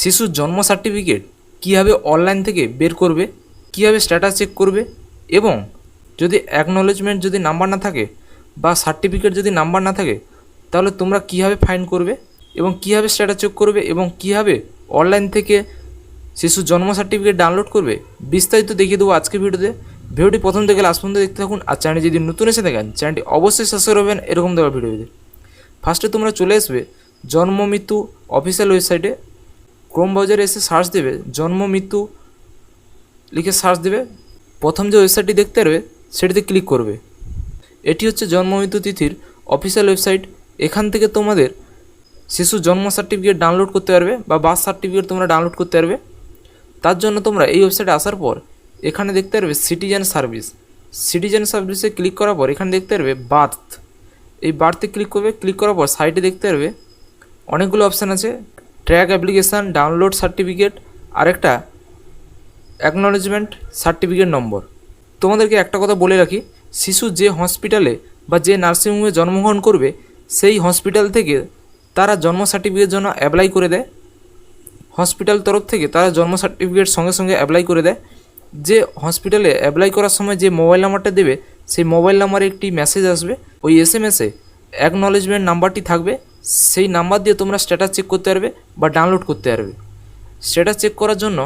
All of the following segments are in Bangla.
শিশুর জন্ম সার্টিফিকেট কীভাবে অনলাইন থেকে বের করবে, কীভাবে স্ট্যাটাস চেক করবে এবং যদি অ্যাকনোলেজমেন্ট যদি নাম্বার না থাকে বা সার্টিফিকেট যদি নাম্বার না থাকে, তাহলে তোমরা কীভাবে ফাইন করবে এবং কীভাবে স্ট্যাটাস চেক করবে এবং কীভাবে অনলাইন থেকে শিশুর জন্ম সার্টিফিকেট ডাউনলোড করবে, বিস্তারিত দেখিয়ে দেবো আজকের ভিডিওতে। ভিডিওটি প্রথম থেকে লাস্ট পর্যন্ত দেখতে থাকুন আর চ্যানেল যদি নতুন এসে থাকেন চ্যানেলটি অবশ্যই সাবস্ক্রাইব করবেন, এরকম দেওয়া ভিডিওতে ফার্স্টে তোমরা চলে আসবে জন্ম মৃত্যু অফিসিয়াল ওয়েবসাইটে ক্রোম ব্রাউজারে এসে সার্চ দেবে, জন্ম, মৃত্যু লিখে সার্চ দেবে। প্রথম যে ওয়েবসাইটটি দেখতে পারবে, সেটিতে ক্লিক করবে। এটি হচ্ছে জন্ম, মৃত্যু তিথির অফিসিয়াল ওয়েবসাইট এখান থেকে তোমাদের শিশুর জন্ম সার্টিফিকেট ডাউনলোড করতে পারবে বা বার্থ সার্টিফিকেট তোমরা ডাউনলোড করতে পারবে। তার জন্য তোমরা এই ওয়েবসাইটে আসার পর এখানে দেখতে পারবে সিটিজেন সার্ভিস সিটিজেন সার্ভিসে ক্লিক করার পর এখানে দেখতে পারবে বার্থ এই বার্থে ক্লিক করবে ক্লিক করার পর সাইটে দেখতে পারবে অনেকগুলো অপশান আছে। ট্র্যাক অ্যাপ্লিকেশান ডাউনলোড সার্টিফিকেট আরেকটা অ্যাকনলেজমেন্ট সার্টিফিকেট নম্বর তোমাদেরকে একটা কথা বলে রাখি, শিশু যে হসপিটালে বা যে নার্সিংহোমে জন্মগ্রহণ করবে, সেই হসপিটাল থেকে তারা জন্ম সার্টিফিকেট জন্য অ্যাপ্লাই করে দেয়। হসপিটাল তরফ থেকে তারা জন্ম সার্টিফিকেট সঙ্গে সঙ্গে অ্যাপ্লাই করে দেয়। যে হসপিটালে অ্যাপ্লাই করার সময় যে মোবাইল নাম্বারটা দেবে, সেই মোবাইল নাম্বারে একটি মেসেজ আসবে। ওই এস এম এসে অ্যাকনলেজমেন্ট নাম্বারটি থাকবে। সেই নাম্বার দিয়ে তোমরা স্ট্যাটাস চেক করতে পারবে বা ডাউনলোড করতে পারবে। স্ট্যাটাস চেক করার জন্য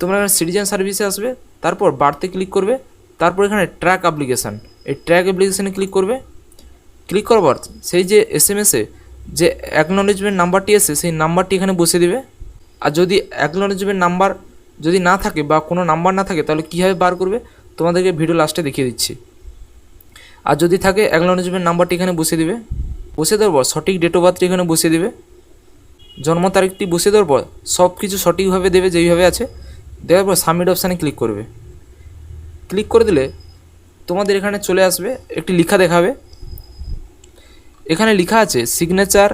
তোমরা সিটিজেন সার্ভিসে আসবে, তারপর বাড়তে ক্লিক করবে, তারপর এখানে ট্র্যাক অ্যাপ্লিকেশান এই ট্র্যাক অ্যাপ্লিকেশানে ক্লিক করবে। ক্লিক করার পর সেই যে এস এম এসে যে অ্যাকনলেজমেন্ট নাম্বারটি এসে সেই নাম্বারটি এখানে বসে দিবে। আর যদি অ্যাকনলেজমেন্ট নাম্বার যদি না থাকে বা কোনো নাম্বার না থাকে, তাহলে কীভাবে বার করবে? তোমাদেরকে ভিডিও লাস্টে দেখিয়ে দিচ্ছি। আর যদি থাকে অ্যাকনলেজমেন্ট নাম্বারটি এখানে বসে দিবে। বসে দেওয়ার পর, সঠিক ডেট অফ বার্থটি এখানে বসিয়ে দেবে। জন্ম তারিখটি বসে দেওয়ার পর সব কিছু সঠিকভাবে দেবে যেইভাবে আছে। দেওয়ার পর সাবমিট অপশানে ক্লিক করবে। ক্লিক করে দিলে তোমাদের এখানে চলে আসবে, একটি লেখা দেখাবে। এখানে লেখা আছে signature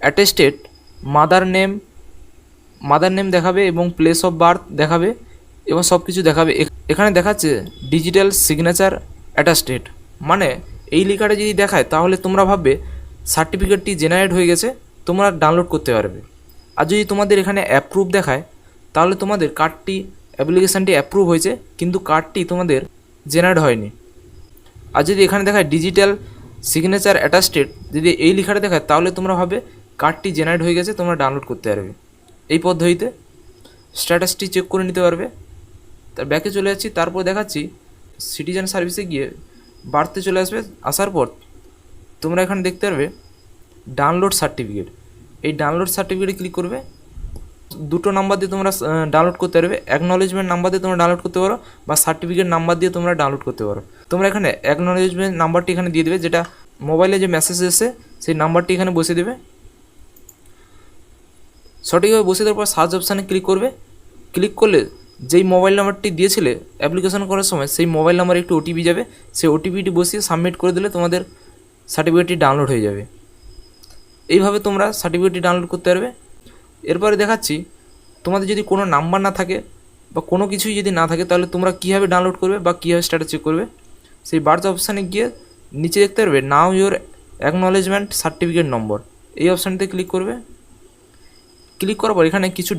attested mother name mother name দেখাবে এবং প্লেস অফ বার্থ দেখাবে এবং সব কিছু দেখাবে এখানে দেখাচ্ছে ডিজিটাল সিগনেচার অ্যাটাস্টেড মানে এই লেখাটা যদি দেখায়, তাহলে তোমরা ভাববে সার্টিফিকেটটি জেনারেট হয়ে গেছে, তোমরা ডাউনলোড করতে পারবে। আর যদি তোমাদের এখানে অ্যাপ্রুভ দেখায়, তাহলে তোমাদের কার্ডটি অ্যাপ্লিকেশানটি অ্যাপ্রুভ হয়েছে, কিন্তু কার্ডটি তোমাদের জেনারেট হয়নি। আর যদি এখানে দেখায় ডিজিটাল সিগনেচার অ্যাটাস্টেড যদি এই লেখাটা দেখায়, তাহলে তোমরা ভাবে কার্ডটি জেনারেট হয়ে গেছে, তোমরা ডাউনলোড করতে পারবে। এই পদ্ধতিতে স্ট্যাটাসটি চেক করে নিতে পারবে। তার ব্যাকে চলে যাচ্ছি, তারপর দেখাচ্ছি সিটিজেন সার্ভিসে গিয়ে বাড়তে চলে আসবে, আসার পর তোমরা এখানে দেখতে পারবে ডাউনলোড সার্টিফিকেট এই ডাউনলোড সার্টিফিকেটে ক্লিক করবে, দুটো নাম্বার দিয়ে তোমরা ডাউনলোড করতে পারবে। অ্যাকনলেজমেন্ট নাম্বার দিয়ে তোমরা ডাউনলোড করতে পারো বা সার্টিফিকেট নাম্বার দিয়ে তোমরা ডাউনলোড করতে পারো। তোমরা এখানে অ্যাকনলেজমেন্ট নাম্বারটি এখানে দিয়ে দেবে, যেটা মোবাইলে যে মেসেজ এসে সেই নাম্বারটি এখানে বসে দেবে। সঠিকভাবে বসে দেওয়ার পর সার্চ অপশানে ক্লিক করবে। ক্লিক করলে যেই মোবাইল নাম্বারটি দিয়েছিলে অ্যাপ্লিকেশন করার সময়, সেই মোবাইল নাম্বারে একটি ওটিপি যাবে। সেই ওটিপিটি বসিয়ে সাবমিট করে দিলে তোমাদের সার্টিফিকেটটি ডাউনলোড হয়ে যাবে। এইভাবে তোমরা সার্টিফিকেটটি ডাউনলোড করতে পারবে। এরপরে দেখাচ্ছি, তোমাদের যদি কোনো নাম্বার না থাকে বা কোনো কিছুই যদি না থাকে, তাহলে তোমরা কীভাবে ডাউনলোড করবে বা কীভাবে স্ট্যাটাস চেক করবে? সেই বার্থ অপশানে গিয়ে নিচে দেখতে পারবে now your acknowledgement certificate number এই অপশানটিতে ক্লিক করবে। ক্লিক করার পর এখানে কিছু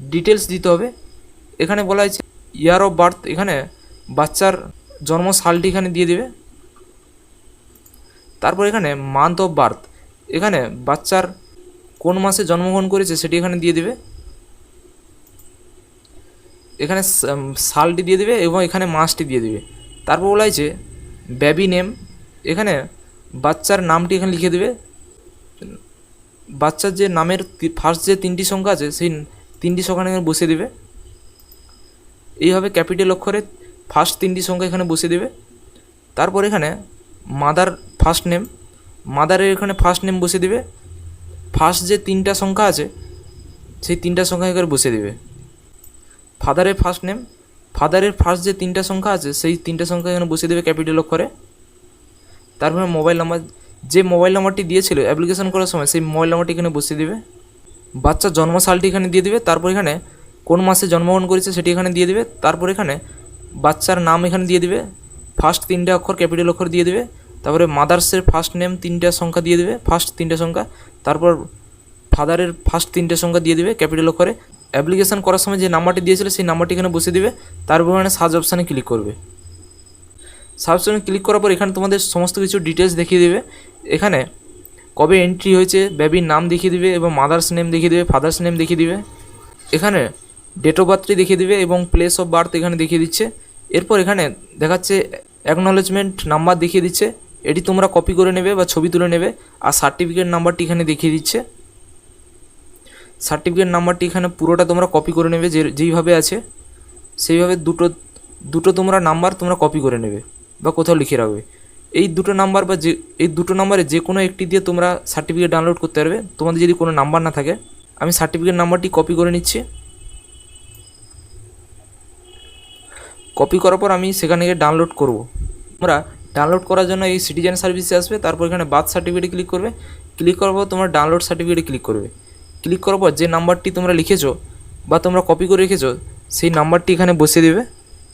ডিটেলস দিতে হবে। এখানে বলা হয়েছে ইয়ার অফ বার্থ এখানে বাচ্চার জন্ম সালটি এখানে দিয়ে দেবে। তারপর এখানে মান্থ অফ বার্থ এখানে বাচ্চার কোন মাসে জন্মগ্রহণ করেছে সেটি এখানে দিয়ে দেবে। এখানে সালটি দিয়ে দেবে এবং এখানে মাসটি দিয়ে দেবে। তারপর বলা হয়েছে বেবি নেম এখানে বাচ্চার নামটি এখানে লিখে দেবে। বাচ্চার যে নামের ফার্স্ট যে তিনটি সংখ্যা আছে, সেই তিনটি সংখ্যা এখানে বসিয়ে দেবে। এইভাবে ক্যাপিটাল অক্ষরে ফার্স্ট তিনটি সংখ্যা এখানে বসিয়ে দেবে। তারপর এখানে মাদার ফার্স্ট নেম মাদারের এখানে ফার্স্ট নেম বসিয়ে দেবে। ফার্স্ট যে তিনটা সংখ্যা আছে, সেই তিনটা সংখ্যা এখানে বসিয়ে দেবে। ফাদারের ফার্স্ট নেম ফাদারের ফার্স্ট যে তিনটা সংখ্যা আছে, সেই তিনটা সংখ্যা এখানে বসিয়ে দেবে ক্যাপিটাল অক্ষরে। তারপরে মোবাইল নাম্বার যে মোবাইল নাম্বারটি দিয়েছিল অ্যাপ্লিকেশন করার সময়, সেই মোবাইল নাম্বারটি এখানে বসিয়ে দেবে। বাচ্চার জন্ম সালটি এখানে দিয়ে দেবে। তারপর এখানে কোন মাসে জন্মগ্রহণ করেছে সেটি এখানে দিয়ে দেবে। তারপর এখানে বাচ্চার নাম এখানে দিয়ে দেবে। ফার্স্ট তিনটে অক্ষর, ক্যাপিটাল অক্ষর দিয়ে দেবে। তারপরে মাদার্সের ফার্স্ট নেম তিনটা সংখ্যা দিয়ে দেবে। ফার্স্ট তিনটা সংখ্যা। তারপর ফাদারের ফার্স্ট তিনটে সংখ্যা দিয়ে দেবে ক্যাপিটাল অক্ষরে। অ্যাপ্লিকেশন করার সময় যে নাম্বারটি দিয়েছিল সেই নাম্বারটি এখানে বসিয়ে দিবে। তারপর এখানে সার্চ অপশানে ক্লিক করবে। সার্চ অপশানে ক্লিক করার পর এখানে তোমাদের সমস্ত কিছু ডিটেলস দেখিয়ে দেবে। এখানে কবে এন্ট্রি হয়েছে বেবির নাম দেখিয়ে দিবে এবং মাদার্স নেম দেখিয়ে দিবে ফাদার্স নেম দেখিয়ে দিবে। এখানে ডেট অফ বার্থটি দেখিয়ে দিবে এবং প্লেস অফ বার্থ এখানে দেখিয়ে দিচ্ছে। এরপর এখানে দেখাচ্ছে অ্যাকনলেজমেন্ট নাম্বার দেখিয়ে দিচ্ছে। এটি তোমরা কপি করে নেবে বা ছবি তুলে নেবে। আর সার্টিফিকেট নাম্বারটি এখানে দেখিয়ে দিচ্ছে। সার্টিফিকেট নাম্বারটি এখানে পুরোটা তোমরা কপি করে নেবে যে যেইভাবে আছে। সেইভাবে দুটো দুটো তোমরা নাম্বার তোমরা কপি করে নেবে বা কোথাও লিখে রাখবে। এই দুটো নাম্বার বা যে এই দুটো নাম্বারে যে কোনো একটি দিয়ে তোমরা সার্টিফিকেট ডাউনলোড করতে পারবে। তোমাদের যদি কোনো নাম্বার না থাকে, আমি সার্টিফিকেট নাম্বারটি কপি করে নিচ্ছি। কপি করার পর আমি সেখানে গিয়ে ডাউনলোড করব। তোমরা ডাউনলোড করার জন্য এই সিটিজেন সার্ভিসে আসবে, তারপর এখানে বার্থ সার্টিফিকেটে ক্লিক করবে। ক্লিক করার পর তোমরা ডাউনলোড সার্টিফিকেটে ক্লিক করবে। ক্লিক করার পর যে নাম্বারটি তোমরা লিখেছো বা তোমরা কপি করে রেখেছো, সেই নাম্বারটি এখানে বসিয়ে দেবে।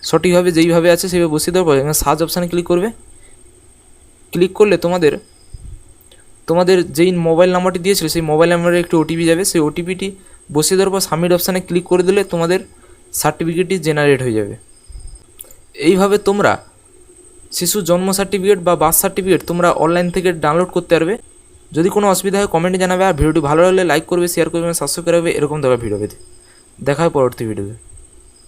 সঠিকভাবে যেইভাবে আছে সেইভাবে বসিয়ে দেওয়ার পর এখানে সার্চ অপশানে ক্লিক করবে। ক্লিক করলে তোমাদের তোমাদের যেই মোবাইল নাম্বারটি দিয়েছিল, সেই মোবাইল নাম্বারে একটি ওটিপি যাবে। সেই ওটিপিটি বসিয়ে দেওয়ার পর সাবমিট অপশানে ক্লিক করে দিলে তোমাদের সার্টিফিকেটটি জেনারেট হয়ে যাবে। এইভাবে তোমরা শিশু জন্ম সার্টিফিকেট বা বার্থ সার্টিফিকেট তোমরা অনলাইন থেকে ডাউনলোড করতে পারবে। যদি কোনো অসুবিধা হয় কমেন্টে জানাবে আর ভিডিওটি ভালো লাগলে লাইক করবে শেয়ার করবে সাবস্ক্রাইব করবে, এরকম দেবে ভিডিও পেতে। দেখা হয় পরবর্তী ভিডিওতে